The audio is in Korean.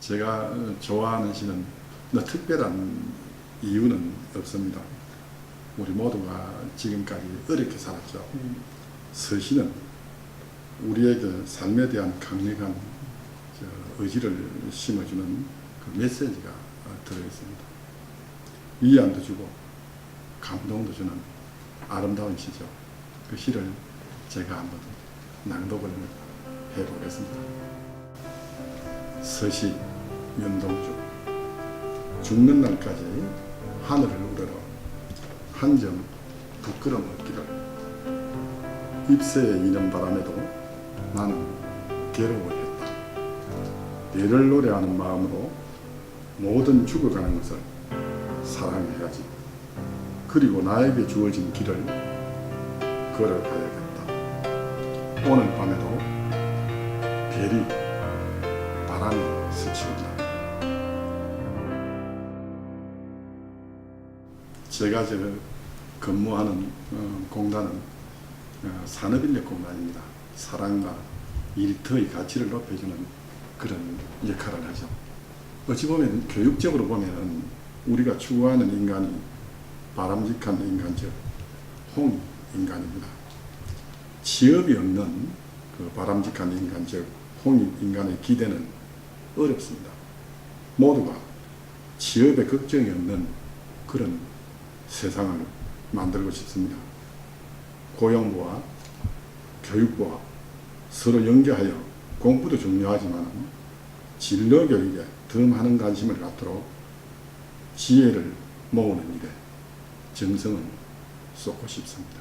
제가 좋아하는 시는 뭐 특별한 이유는 없습니다. 우리 모두가 지금까지 어렵게 살았죠. 서시는 우리에게 삶에 대한 강력한 저 의지를 심어주는 그 메시지가 어, 들어있습니다. 위안도 주고 감동도 주는 아름다운 시죠. 그 시를 제가 한번 낭독을 해보겠습니다. 서시 윤동주 죽는 날까지 하늘을 우러러 한 점 부끄럼 없기를 입새에 이는 바람에도 나는 괴로워했다. 내를 노래하는 마음으로 모든 죽어가는 것을 사랑해야지. 그리고 나에게 주어진 길을 걸어가야겠다. 오늘 밤에도 별이 바람에 스치운다. 제가 저 근무하는 어, 공단은 어, 산업인력공단입니다. 사랑과 일터의 가치를 높여주는 그런 역할을 하죠. 어찌 보면 교육적으로 보면 우리가 추구하는 인간이 바람직한 인간 즉 홍인간입니다. 취업이 없는 그 바람직한 인간 즉 홍인간의 기대는 어렵습니다. 모두가 취업에 걱정이 없는 그런 세상을 만들고 싶습니다. 고용부와 교육부와 서로 연계하여 공부도 중요하지만 진로 교육에 더 많은 관심을 갖도록 지혜를 모으는 일에 정성을 쏟고 싶습니다.